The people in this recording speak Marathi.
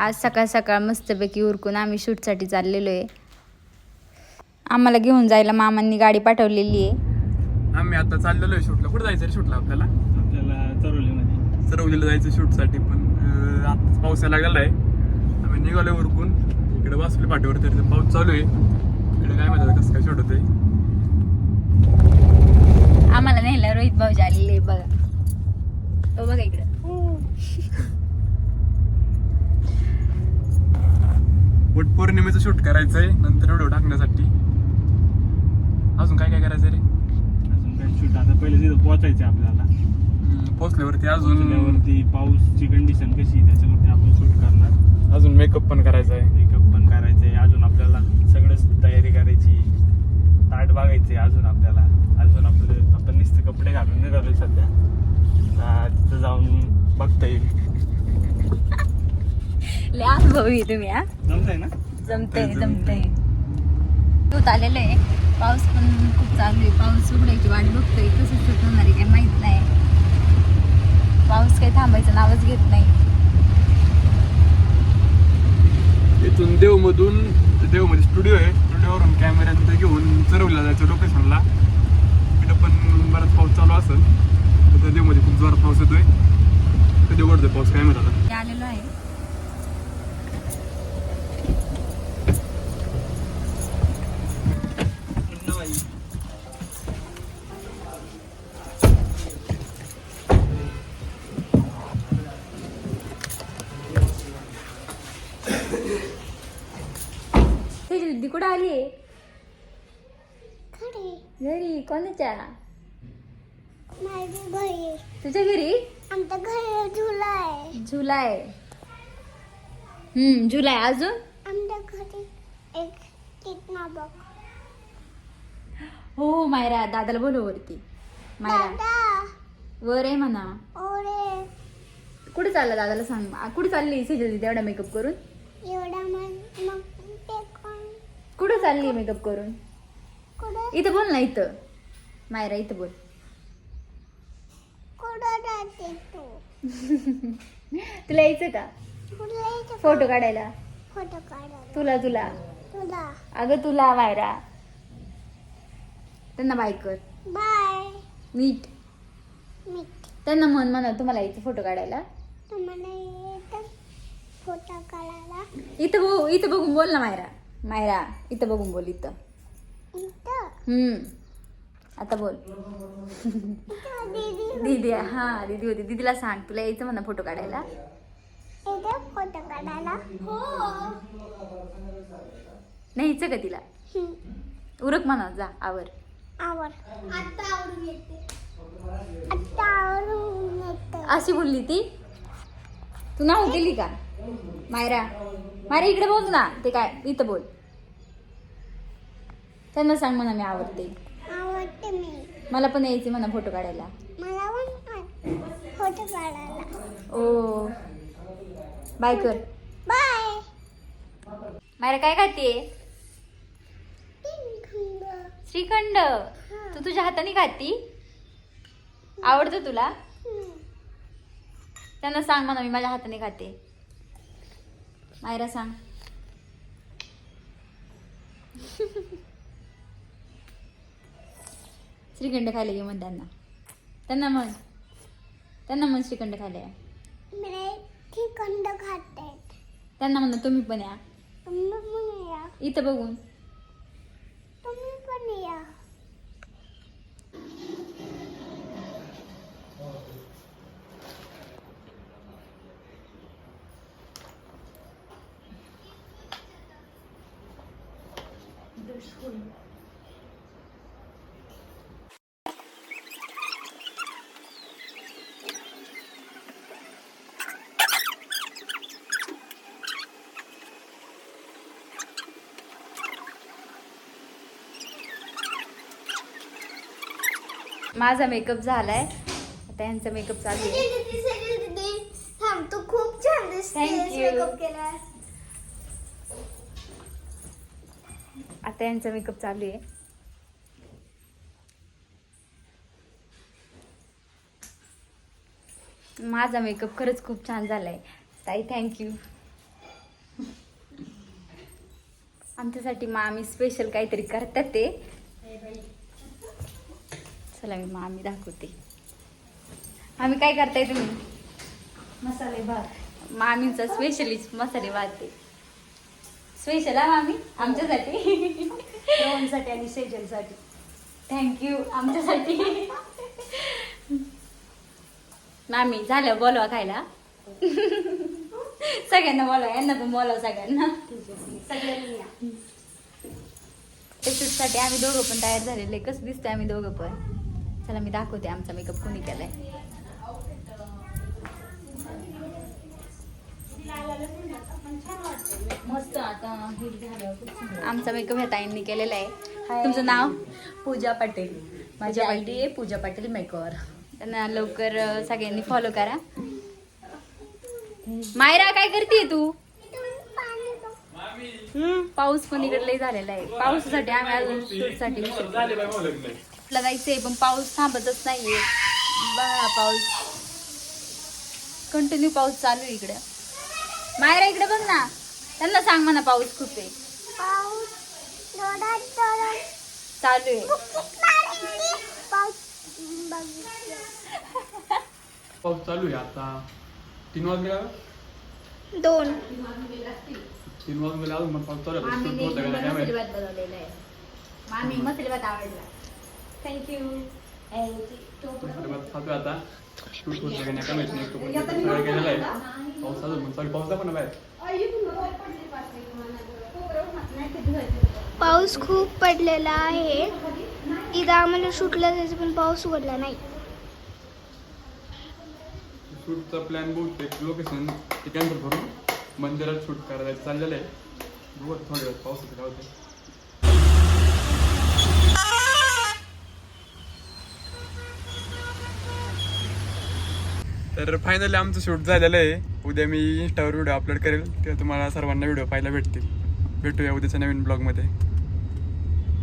आज सकाळ सकाळ मस्तपैकी उरकून आम्ही शूटसाठी चाललेलो आहे. आम्हाला घेऊन जायला मामांनी गाडी पाठवलेली आहे. आम्ही आता चाललेलो आहे शूटला. कुठे जायचं शूटला आपल्याला? आपल्याला चरवलीमध्ये. सरवलीला जायचं शूटसाठी पण आताच पाऊस यायला लागलेला आहे आम्ही निघालो उरकून. इकडे वासुली पाठीवर तर पाऊस चालू आहे. इकडे काय माहिती कसं काय शूट होतंय. आम्हाला नेलं रोहित भाऊजी आलेले आहे बघा. तो बघा इकडं वट पौर्णिमेचं शूट करायचं आहे नंतर व्हिडिओ टाकण्यासाठी. अजून काय काय करायचं रे? अजून काय शूट आता पहिले तिथं पोहोचायचं आपल्याला. पोहोचल्यावरती अजून पोहोचल्यावरती पाऊसची कंडिशन कशी आहे त्याच्यावरती आपण शूट करणार. अजून मेकअप पण करायचा आहे. मेकअप पण करायचंय अजून आपल्याला सगळंच तयारी करायची ताट बघायचे अजून आपल्याला. अजून आपलं आपण नुसते कपडे घालून निघालोय सध्या. तिथं जाऊन बघता येईल लय अनुभवी आहे तुम्ही हा. जमतंय ना? जमतंय जमतंय. दूध आलेलं आहे. पाऊस पण खूप चालू आहे. पाऊस उघडायची वाट बघतोय. कसं शूट होणार आहे काय माहीत नाही. पाऊस काही थांबायचं नावच घेत नाही. इथून देवमधून देवमध्ये स्टुडिओ आहे. स्टुडिओवरून कॅमेऱ्यात घेऊन चरवला जायचं लोकेशनला. इथं पण बराच पाऊस चालू असेल. तर देवमध्ये खूप जोरात पाऊस येतोय. कधी उघडतोय पाऊस काय माहिती आलेलो आहे. दीदी कुठं आली आहे? घरी कोणाच्या? घरी. तुझ्या घरी? आमच्या घरी झुला आहे जुलाई हम्म जुलै अजून? आमच्या घरी एक कितना बघ. हो मायरा दादाला बोलव वरती. मायरा. वर आहे म्हणा. कुठे चालला दादाला सांग. कुठे चालली सिजल तेवढा मेकअप करून? एवढा मग कुठे चालली मेकअप करून. इथं बोल ना इथं. मायरा इथं बोल. तुला यायचं का? फोटो काढायला. फोटो काढायला. तुला तुला. तुला. अगं तुला मायरा. त्यांना बाय कर. बाय नीट मी त्यांना म्हण म्हणा तुम्हाला यायचं फोटो काढायला. तुम्हाला फोटो काढायला? इथं बघू इथं बघून बोल ना मायरा. मायरा इथं बघून बोल इथं. हम्म. आता बोल. दीदी दीदी हा दीदी होती. दीदीला सांग तुला यायचं म्हणा फोटो काढायला. फोटो काढायला. हो. न्यायचं का तिला? उरक म्हणा जा आवर. आवर. आता आवरून येते. आता आवरून येते. अशी बोलली ती? तू नाव दिली का? मायरा. मायरा इकडे बोल ना. ते काय इथं बोल. त्यांना सांग म्हणा मी आवडते. आवडते मी. मला पण यायचे म्हणा फोटो काढायला. मला पण फोटो काढायला. ओ. बाय कर. बाय. मायरा काय खाते? श्रीखंड. तू तुझ्या हाताने खाती? आवडतं तुला? त्यांना सांग म्हणा मी माझ्या हाताने खाते. मायरा सांग. श्रीखंड खायला घे म्हण त्यांना. त्यांना म्हण. त्यांना म्हण श्रीखंड खायला ठिकंड खाते. त्यांना म्हणा तुम्ही पण या. तुम्ही पण या. इथं बघून. तुम्ही पण या. माझा मेकअप झालाय. आता यांचा मेकअप चालू आहे. खूप छान दिसते आता यांचा मेकअप चालू आहे. माझा मेकअप खरंच खूप छान झालाय. ताई थँक्यू आमच्यासाठी मामी स्पेशल काहीतरी करतात ते. चला मी मामी दाखवते. मामी काय करताय तुम्ही? मसाले भात मामीचा स्पेशलिस्ट मसाले भात आहे. स्पेशल हा मामी आमच्यासाठी. श्रवणसाठी आणि सेजलसाठी. थँक्यू आमच्यासाठी. मामी झालं बोलवा खायला. सगळ्यांना बोलवा यांना पण बोलवा सगळ्यांना. सगळ्यांनी आम्ही दोघं पण तयार झालेले कसं दिसतंय आम्ही दोघं पण. चला मी दाखवते आमचा मेकअप कोणी केलाय मस्त आता हिट झालं खूप सुंदर. आमचा मेकअप ह्या ताईंनी केलेला आहे. तुमचं नाव? पूजा पटेल. माझी आय डी आहे पूजा पाटील मेकअवर त्यांना लवकर सगळ्यांनी फॉलो करा. मायरा काय करते तू? हम्म, पाऊस पण इकडे झालेला आहे. पावसासाठी आम्ही अजून शूटसाठी जायचंय पण पाऊस थांबतच नाहीये. बघा पाऊस. कंटिन्यू पाऊस चालू आहे इकडं. मायरा इकडे बघ ना. त्यांना सांग म्हणा पाऊस खूप आहे. चालू आहे. पाऊस चालू आहे आता. तीन वाजले? दोन. तीन वाजले अजून? पण पाऊस चालू आहे. काय माहिती. मामी मसाले भात आवडला. थँक्यू मसाले भात खातोय आता. काय माहिती नाही. तो पण. पाऊस अजून पण. पाऊस ना बाहेर. पाऊस खूप पडलेला आहे. इथं आम्हाला सुटला जायचं पण पाऊस उघडला नाही. शूटचा प्लॅन बहुतेक लोकेशन ते कॅन्सल करून मंदिरात शूट करायचं चाललेलं आहे. बघू आता थोड्या वेळात पावसाचं काय होतं तर फायनली आमचं शूट झालेलं आहे. उद्या मी इंस्टावर व्हिडिओ अपलोड करेल. तेव्हा तुम्हाला सर्वांना व्हिडिओ पाहायला भेटतील. भेटूया उद्याच्या नवीन ब्लॉगमध्ये.